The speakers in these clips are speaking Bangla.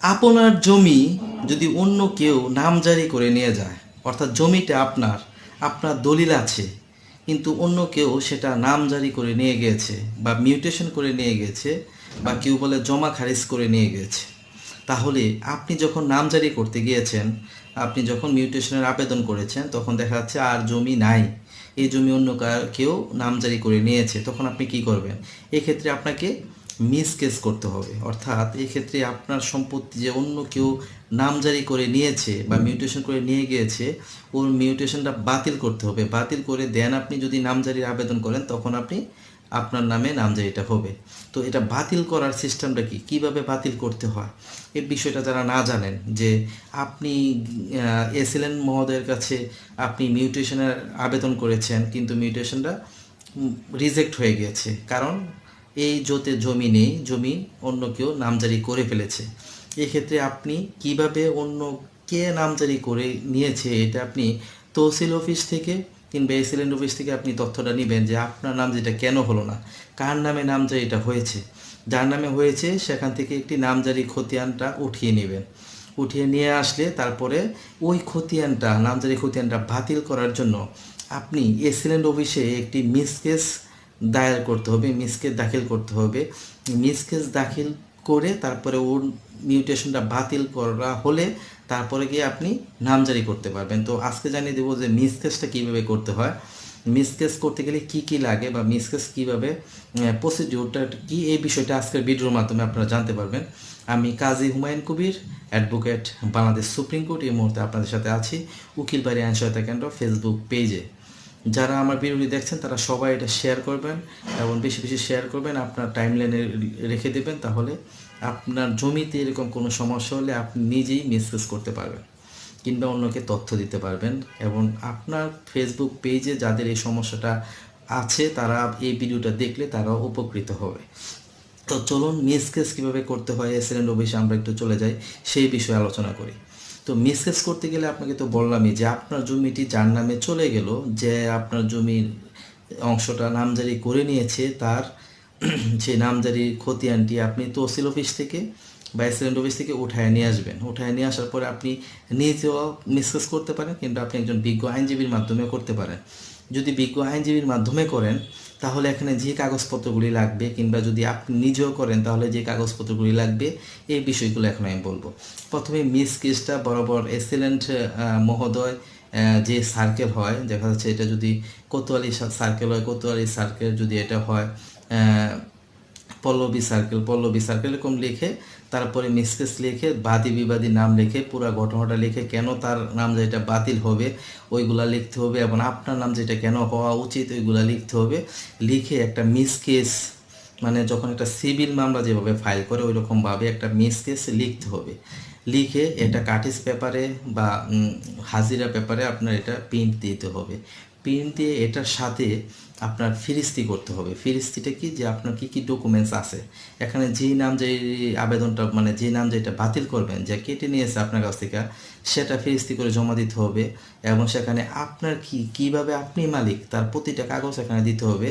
আপনার জমি যদি অন্য কেউ নামজারি করে নিয়ে যায়, অর্থাৎ জমিটা আপনার আপনার দলিল আছে, কিন্তু অন্য কেউ সেটা নামজারি করে নিয়ে গিয়েছে বা মিউটেশন করে নিয়ে গেছে বা কেউ বলে জমা খারিজ করে নিয়ে গেছে, তাহলে আপনি যখন নামজারি করতে গিয়েছেন, আপনি যখন মিউটেশনের আবেদন করেছেন, তখন দেখা যাচ্ছে আর জমি নাই। এই জমি অন্য কেউ নামজারি করে নিয়েছে, তখন আপনি কি করবেন? এক্ষেত্রে আপনাকে মিস কেস করতে হবে। অর্থাৎ এক্ষেত্রে আপনার সম্পত্তি যে অন্য কেউ নামজারি করে নিয়েছে বা মিউটেশন করে নিয়ে গিয়েছে ওর মিউটেশনটা বাতিল করতে হবে। বাতিল করে দেন আপনি যদি নামজারির আবেদন করেন তখন আপনি আপনার নামে নামজারিটা হবে। তো এটা বাতিল করার সিস্টেমটা কি? কীভাবে বাতিল করতে হয়? এই বিষয়টা যারা না জানেন যে আপনি এসএলএন মহোদয়ের কাছে আপনি মিউটেশনের আবেদন করেছেন কিন্তু মিউটেশনটা রিজেক্ট হয়ে গিয়েছে। কারণ এই জোতে জমি নেই, জমি অন্য কেউ নামজারি করে ফেলেছে। এক্ষেত্রে আপনি কীভাবে অন্য কে নামজারি করে নিয়েছে এটা আপনি তহসিল অফিস থেকে কিংবা এসিলেন্ট অফিস থেকে আপনি তথ্যটা নেবেন যে আপনার নাম যেটা কেন হলো না, কার নামে নামজারিটা হয়েছে। যার নামে হয়েছে, সেখান থেকে একটি নামজারি খতিয়ানটা উঠিয়ে নেবেন। উঠিয়ে নিয়ে আসলে তারপরে ওই খতিয়ানটা, নামজারি খতিয়ানটা বাতিল করার জন্য আপনি এসিলেন্ট অফিসে একটি মিসকেস দায়ের করতে হবে মিসকেস দাখিল করতে হবে। মিসকেস দাখিল করে তারপরে ওর মিউটেশনটা বাতিল করা হলে তারপরে গিয়ে আপনি নামজারি করতে পারবেন। তো আজকে জানিয়ে দেবো যে মিসকেসটা কীভাবে করতে হয়। মিসকেস করতে গেলে কি কি লাগে বা মিসকেস কীভাবে প্রসিডিউরটা কি, এই বিষয়টা আজকের ভিডিওর মাধ্যমে আপনারা জানতে পারবেন। আমি Kazi Humayun Kabir advocate Bangladesh supreme court এই মুহূর্তে আপনাদের সাথে আছি। উকিল বাড়ি আইন সহায়তা কেন্দ্র ফেসবুক পেজে যারা আমার ভিডিওটি দেখছেন, তারা সবাই এটা শেয়ার করবেন এবং বেশি বেশি শেয়ার করবেন, আপনার টাইম লাইনে রেখে দেবেন, তাহলে আপনার জমিতে এরকম কোনো সমস্যা হলে আপনি নিজেই মিসকেস করতে পারবেন কিংবা অন্যকে তথ্য দিতে পারবেন এবং আপনার ফেসবুক পেজে যাদের এই সমস্যাটা আছে, তারা এই ভিডিওটা দেখলে তারা উপকৃত হবে। তো চলুন মিসকেস কীভাবে করতে হয় এসএলএন অফিসে আমরা একটু চলে যাই, সেই বিষয়ে আলোচনা করি। তো মিসকেস করতে গেলে আপনাকে তো বললামই যে আপনার জমিটি যার নামে চলে গেল, যে আপনার জমির অংশটা নামজারি করে নিয়েছে, তার যে নামজারি খতিয়ানটি আপনি তহসিল অফিস থেকে বা এসিডেন্ট অফিস থেকে উঠায় নিয়ে আসবেন। উঠায় নিয়ে আসার পরে আপনি নিজেও মিসকেস করতে পারেন, কিন্তু আপনি একজন বিজ্ঞ আইনজীবীর মাধ্যমে করতে পারেন। যদি বিজ্ঞ আইনজীবীর মাধ্যমে করেন, তাহলে এখানে যে কাগজপত্রগুলি লাগবে কিংবা যদি আপনি নিজেও করেন, তাহলে যে কাগজপত্রগুলি লাগবে, এই বিষয়গুলো এখন আমি বলব। প্রথমে মিস কেসটা বরাবর এক্সিলেন্ট মহোদয় যে সার্কেল হয়, দেখা যাচ্ছে এটা যদি কোতোয়ালি সার্কেল হয়, কোতোয়ালি সার্কেল যদি এটা হয় পল্লবী সার্কেল পল্লবী সার্কেল এরকম লিখে, তারপরে মিসকেস লিখে, বাদী বিবাদী নাম লিখে, পুরো ঘটনাটা লিখে, কেন তার নাম যেটা বাতিল হবে, ওইগুলা লিখতে হবে, এবং আপনার নাম যেটা কেন হওয়া উচিত, ওইগুলা লিখতে হবে। লিখে একটা মিসকেস মানে যখন একটা সিভিল মামলা যেভাবে ফাইল করে ওই রকমভাবে একটা মিসকেস লিখতে হবে। লিখে এটা কাটিস পেপারে বা হাজিরা পেপারে আপনার এটা প্রিন্ট দিতে হবে। প্রিন্ট দিয়ে এটার সাথে আপনার ফিরিস্তি করতে হবে। ফিরিস্তিটা কি? যে আপনার কী কী ডকুমেন্টস আছে। এখানে যেই নাম যে আবেদনটা মানে যে নাম যেটা বাতিল করবেন, যে কেটে নিয়েছে আপনার কাছ থেকে, সেটা ফিরিস্তি করে জমা দিতে হবে এবং সেখানে আপনার কি, কীভাবে আপনি মালিক, তার প্রতিটা কাগজ এখানে দিতে হবে।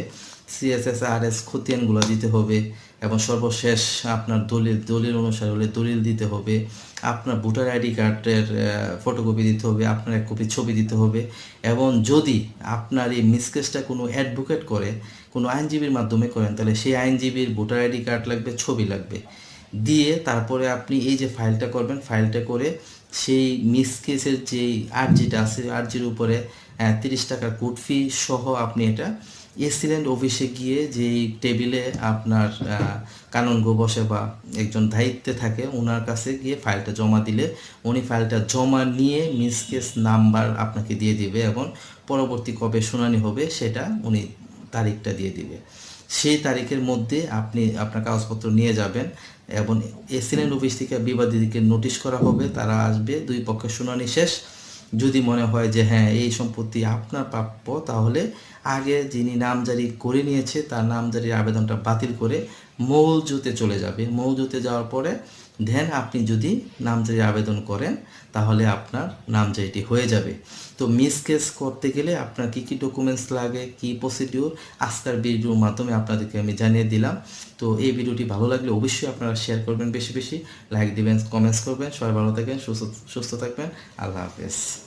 সিএসএস আর এস খতিয়ানগুলো দিতে হবে এবং সর্বশেষ আপনার দলিল দলিল অনুসারে হলে দলিল দিতে হবে। আপনার ভোটার আইডি কার্ডের ফটোকপি দিতে হবে, আপনার এক কপি ছবি দিতে হবে এবং যদি আপনার এই মিসকেসটা কোনো অ্যাডভোকেট করে, কোনো আইনজীবীর মাধ্যমে করেন, তাহলে সেই আইনজীবীর ভোটার আইডি কার্ড লাগবে, ছবি লাগবে। দিয়ে তারপরে আপনি এই যে ফাইলটা করবেন, ফাইলটা করে সেই মিস কেসের যে আর্জিটা আছে, আর্জির উপরে তিরিশ টাকার কোড ফি সহ আপনি এটা এসিলেন্ট অফিসে গিয়ে যেই টেবিলে আপনার কানুনগো বসে বা একজন দায়িত্বে থাকে ওনার কাছে গিয়ে ফাইলটা জমা দিলে, উনি ফাইলটা জমা নিয়ে মিস কেস নাম্বার আপনাকে দিয়ে দিবে এবং পরবর্তী কবে শুনানি হবে সেটা উনি তারিখটা দিয়ে দিবে। সেই তারিখের মধ্যে আপনি আপনার কাগজপত্র নিয়ে যাবেন এবং এসিলেন্ট অফিস থেকে বিবাদীদেরকে নোটিশ করা হবে, তারা আসবে, দুই পক্ষের শুনানি শেষ। যদি মনে হয় যে হ্যাঁ এই সম্পত্তি আপনার প্রাপ্য, তাহলে আগে যিনি নামজারি করে নিয়েছে, তার নামজারির আবেদনটা বাতিল করে মৌজুতে চলে যাবে। মৌজুতে যাওয়ার পরে দেন আপনি যদি নামজারি আবেদন করেন, তাহলে আপনার নামজারিটি হয়ে যাবে। তো মিস কেস করতে গেলে আপনার কি কি ডকুমেন্টস লাগে, কি প্রসিডিউর আজকের ভিডিওর মাধ্যমে আপনাদেরকে আমি জানিয়ে দিলাম। তো এই ভিডিওটি ভালো লাগলে অবশ্যই আপনারা শেয়ার করবেন বেশি বেশি লাইক দিবেন কমেন্টস করবেন। সবাই ভালো থাকবেন সুস্থ সুস্থ থাকবেন। আল্লাহ হাফেজ।